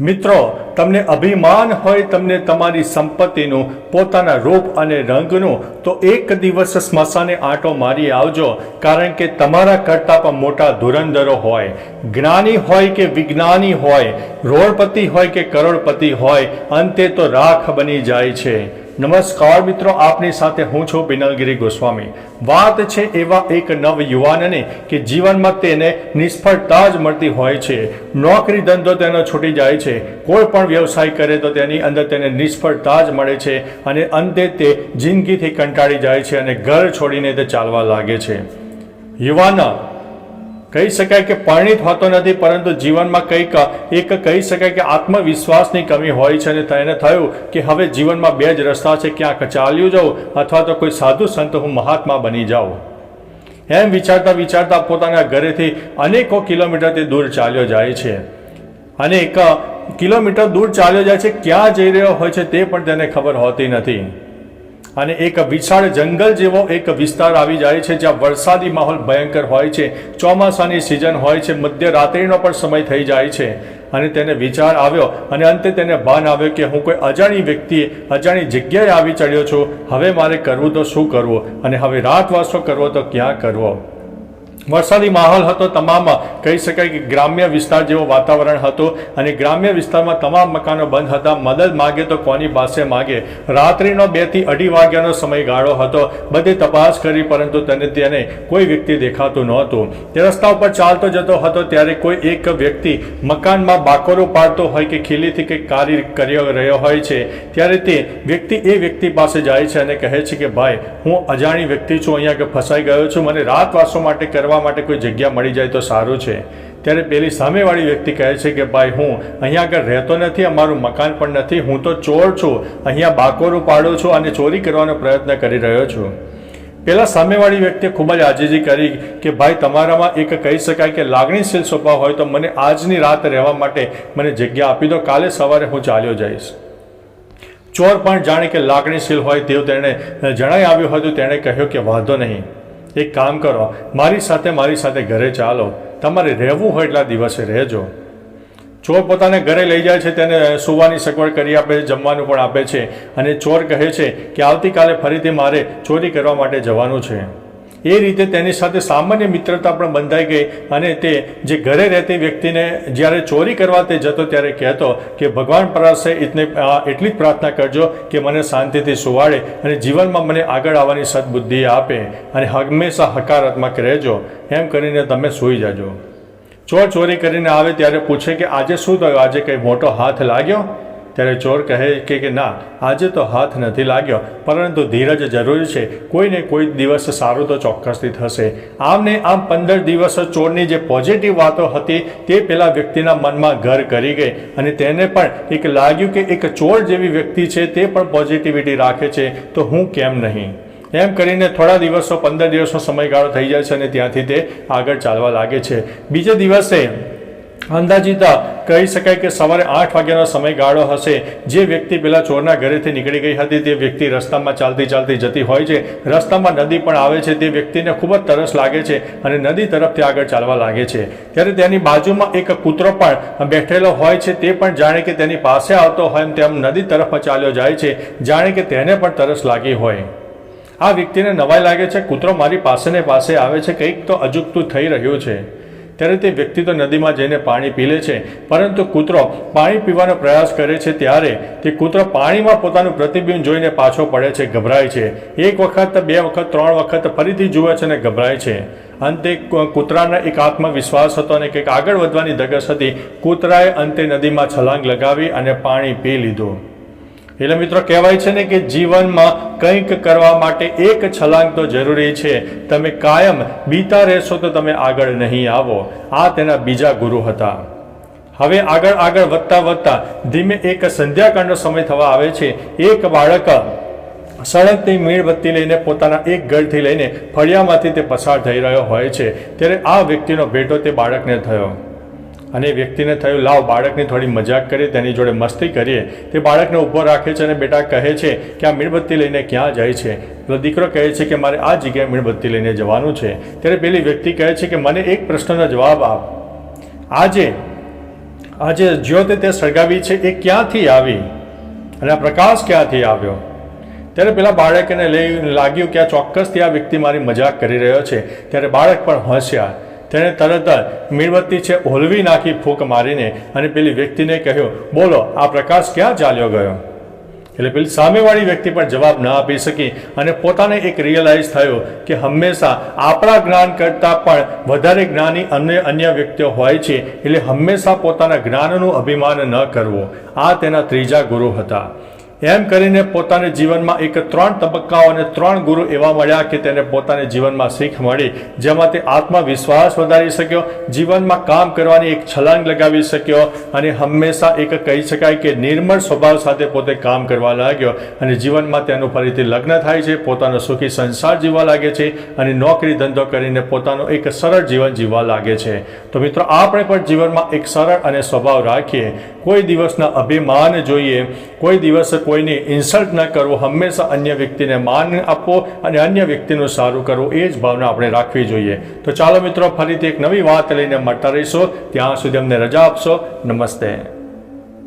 મિત્રો, તમને અભિમાન હોય તમને તમારી સંપત્તિનું, પોતાના રૂપ અને રંગનું, તો એક દિવસ સ્મશાને આંટો મારી આવજો, કારણ કે તમારા કરતાં પણ મોટા ધુરંધરો હોય. જ્ઞાની હોય કે વિજ્ઞાની હોય, રોડપતિ હોય કે કરોડપતિ હોય, અંતે તો રાખ બની જાય છે. નમસ્કાર મિત્રો, આપની સાથે હું છું બિનલગીરી ગોસ્વામી. વાત છે એવા એક નવ યુવાનને કે જીવનમાં તેને નિષ્ફળતા જ મળતી હોય છે. નોકરી ધંધો તેનો છૂટી જાય છે. કોઈ પણ વ્યવસાય કરે તો તેની અંદર તેને નિષ્ફળતા જ મળે છે અને અંતે તે જિંદગીથી કંટાળી જાય છે અને ઘર છોડીને તે ચાલવા લાગે છે. યુવાન કહી શકાય કે પરિણિત હોતો નથી, પરંતુ જીવનમાં કંઈક, એક કહી શકાય કે આત્મવિશ્વાસની કમી હોય છે અને તેને થયું કે હવે જીવનમાં બે જ રસ્તા છે, ક્યાંક ચાલ્યું જાઉં અથવા તો કોઈ સાધુ સંત હું મહાત્મા બની જાઉં. એમ વિચારતા વિચારતા પોતાના ઘરેથી અનેકો કિલોમીટર તે દૂર ચાલ્યો જાય છે. અને એક કિલોમીટર દૂર ચાલ્યો જાય છે, ક્યાં જઈ રહ્યો હોય છે તે પણ તેને ખબર હોતી નથી. અને એક વિશાળ જંગલ જેવો એક વિસ્તાર આવી જાય છે જ્યાં વરસાદી માહોલ ભયંકર હોય છે, ચોમાસાની સિઝન હોય છે મધ્યરાત્રિનો પણ સમય થઈ જાય છે. અને તેને વિચાર આવ્યો અને અંતે તેને ભાન આવ્યો કે હું કોઈ અજાણી વ્યક્તિએ અજાણી જગ્યાએ આવી ચડ્યો છું. હવે મારે કરવું તો શું કરવું? અને હવે રાતવાસો કરવો તો ક્યાં કરવો? વરસાદી માહોલ હતો તમામ, કહી શકાય કે ગ્રામ્ય વિસ્તાર જેવો વાતાવરણ હતું અને ગ્રામ્ય વિસ્તારમાં તમામ મકાનો બંધ હતા. મદદ માગે તો કોની પાસે માગે? રાત્રિનો બેથી અઢી વાગ્યાનો સમયગાળો હતો. બધે તપાસ કરી, પરંતુ તેને તેને કોઈ વ્યક્તિ દેખાતું નહોતું. તે રસ્તા ઉપર ચાલતો જતો હતો ત્યારે કોઈ એક વ્યક્તિ મકાનમાં બાકોરો પાડતો હોય કે ખીલીથી કંઈક કાર્ય કરી રહ્યો હોય છે, ત્યારે તે વ્યક્તિ એ વ્યક્તિ પાસે જાય છે અને કહે છે કે, ભાઈ, હું અજાણી વ્યક્તિ છું, અહીંયા કે ફસાઈ ગયો છું, મને રાતવાસો માટે કરવા માટે કોઈ જગ્યા મળી જાય તો સારું છે. ત્યારે પેલી સામેવાળી વ્યક્તિ કહે છે કે, ભાઈ, હું અહીંયા આગળ રહેતો નથી, અમારું મકાન પણ નથી, હું તો ચોર છું, અહીંયા બાકોરું પાડું છું અને ચોરી કરવાનો પ્રયત્ન કરી રહ્યો છું. પેલા સામેવાળી વ્યક્તિએ ખૂબ જ આજીજી કરી કે, ભાઈ, તમારામાં એક કહી શકાય કે લાગણીશીલ સ્વભાવ હોય તો મને આજની રાત રહેવા માટે મને જગ્યા આપી દો, કાલે સવારે હું ચાલ્યો જઈશ. ચોર પણ જાણે કે લાગણીશીલ હોય તેવું તેણે જણાઈ આવ્યું હતું, તેણે કહ્યું કે, વાંધો નહીં. એક કામ કરો, મારી સાથે મારી સાથે ઘરે ચાલો. તમારે રહેવું હોય એટલા દિવસે રહેજો. ચોર પોતાને ઘરે લઈ જાય છે તેને સુવાની સગવડ કરી આપે છે જમવાનું પણ આપે છે. અને ચોર કહે છે કે આવતીકાલે ફરીથી મારે ચોરી કરવા માટે જવાનું છે. એ રીતે તેની સાથે સામાન્ય મિત્રતા પણ બંધાઈ ગઈ અને તે જે ઘરે રહેતી વ્યક્તિને જ્યારે ચોરી કરવા તે જતો ત્યારે કહેતો કે, ભગવાન પરાશે ઇતને એટલી જ પ્રાર્થના કરજો કે મને શાંતિથી સુવાડે અને જીવનમાં મને આગળ આવવાની સદબુદ્ધિ આપે અને હંમેશા હકારાત્મક રહેજો. એમ કરીને તમે સૂઈ જાજો. ચોર ચોરી કરીને આવે ત્યારે પૂછે કે, આજે શું થયું? આજે કંઈ મોટો હાથ લાગ્યો? ત્યારે ચોર કહે કે કે ના, આજે તો હાથ નથી લાગ્યો, પરંતુ ધીરજ જરૂરી છે, કોઈને કોઈ દિવસ સારું તો ચોક્કસથી થશે. આમ ને આમ પંદર દિવસ ચોરની જે પોઝિટિવ વાતો હતી તે પેલા વ્યક્તિના મનમાં ઘર કરી ગઈ અને તેને પણ એક લાગ્યું કે એક ચોર જેવી વ્યક્તિ છે તે પણ પોઝિટિવિટી રાખે છે, તો હું કેમ નહીં? એમ કરીને થોડા દિવસો, પંદર દિવસનો સમયગાળો થઈ જાય છે અને ત્યાંથી તે આગળ ચાલવા લાગે છે. બીજે દિવસે અંદાજિત કહી શકાય કે સવારે આઠ વાગ્યાનો સમયગાળો હશે. જે વ્યક્તિ પેલા ચોરના ઘરેથી નીકળી ગઈ હતી, તે વ્યક્તિ રસ્તામાં ચાલતી ચાલતી જતી હોય છે. રસ્તામાં નદી પણ આવે છે. તે વ્યક્તિને ખૂબ જ તરસ લાગે છે અને નદી તરફથી આગળ ચાલવા લાગે છે. ત્યારે તેની બાજુમાં એક કૂતરો પણ બેઠેલો હોય છે. તે પણ જાણે કે તેની પાસે આવતો હોય તેમ નદી તરફમાં ચાલ્યો જાય છે. જાણે કે તેને પણ તરસ લાગી હોય. આ વ્યક્તિને નવાઈ લાગે છે. કૂતરો મારી પાસે ને પાસે આવે છે. કંઈક તો અજુગતું થઈ રહ્યું છે. ત્યારે તે વ્યક્તિ તો નદીમાં જઈને પાણી પી લે છે, પરંતુ કૂતરો પાણી પીવાનો પ્રયાસ કરે છે ત્યારે તે કૂતરો પાણીમાં પોતાનું પ્રતિબિંબ જોઈને પાછો પડે છે, ગભરાય છે. એક વખત, બે વખત, ત્રણ વખત ફરીથી જુએ છે અને ગભરાય છે. અંતે કૂતરાના એક આત્મવિશ્વાસ હતો અને કંઈક આગળ વધવાની ધગસ હતી. કૂતરાએ અંતે નદીમાં છલાંગ લગાવી અને પાણી પી લીધું. એટલે મિત્રો કહેવાય છે ને કે જીવનમાં કંઈક કરવા માટે એક છલાંગ તો જરૂરી છે. તમે કાયમ બીતા રહેશો તો તમે આગળ નહીં આવો. આ તેના બીજા ગુરુ હતા. હવે આગળ આગળ વધતા વધતા ધીમે એક સંધ્યાકાળનો સમય થવા આવે છે. એક બાળક સળગતી મીણબત્તી લઈને પોતાના એક ઘરથી લઈને ફળિયામાંથી તે પસાર થઈ રહ્યો હોય છે. ત્યારે આ વ્યક્તિનો ભેટો તે બાળકને થયો. અને વ્યક્તિને થયું, લાવ, બાળકની થોડી મજાક કરીએ, તેની જોડે મસ્તી કરીએ. તે બાળકને ઊભો રાખે છે અને બેટા કહે છે કે, આ મીણબત્તી લઈને ક્યાં જાય છે? પેલો દીકરો કહે છે કે, મારે આ જગ્યાએ મીણબત્તી લઈને જવાનું છે. ત્યારે પેલી વ્યક્તિ કહે છે કે, મને એક પ્રશ્નનો જવાબ આપ. આજે આજે જ્યોતે તે સળગાવી છે, એ ક્યાંથી આવી? અને આ પ્રકાશ ક્યાંથી આવ્યો? ત્યારે પેલા બાળકને લઈ લાગ્યું કે, આ ચોક્કસથી આ વ્યક્તિ મારી મજાક કરી રહ્યો છે. ત્યારે બાળક પણ હોશિયાર તેણે તરત જ મીણબત્તી છે ઓલવી નાખી ફૂંક મારીને અને પેલી વ્યક્તિને કહ્યું, બોલો, આ પ્રકાશ ક્યાં ચાલ્યો ગયો? એટલે પેલી સામેવાળી વ્યક્તિ પણ જવાબ ન આપી શકી અને પોતાને એક રિયલાઇઝ થયું કે હંમેશા આપણા જ્ઞાન કરતાં પણ વધારે જ્ઞાની અન્ય અન્ય વ્યક્તિઓ હોય છે, એટલે હંમેશા પોતાના જ્ઞાનનું અભિમાન ન કરવું. આ તેના ત્રીજા ગુરુ હતા. એમ કરીને પોતાને જીવનમાં એક ત્રણ તબક્કાઓ અને ત્રણ ગુરુ એવા મળ્યા કે તેને પોતાને જીવનમાં શીખ મળી, જેમાં તે આત્મવિશ્વાસ વધારી શક્યો, જીવનમાં કામ કરવાની એક છલાંગ લગાવી શક્યો અને હંમેશા એક કહી શકાય કે નિર્મળ સ્વભાવ સાથે પોતે કામ કરવા લાગ્યો અને જીવનમાં તેનું ફરીથી લગ્ન થાય છે, પોતાનો સુખી સંસાર જીવવા લાગે છે અને નોકરી ધંધો કરીને પોતાનું એક સરળ જીવન જીવવા લાગે છે. તો મિત્રો, આપણે પણ જીવનમાં એક સરળ અને સ્વભાવ રાખીએ. કોઈ દિવસના અભિમાન જોઈએ, કોઈ દિવસ કોઈની ઇન્સલ્ટ ન કરવો હંમેશા અન્ય વ્યક્તિને માન આપવો અને અન્ય વ્યક્તિનું સારું કરવું એ જ ભાવના આપણે રાખવી જોઈએ. તો ચાલો મિત્રો, ફરીથી એક નવી વાત લઈને મળતા રહીશું. ત્યાં સુધી અમને રજા આપશો. નમસ્તે.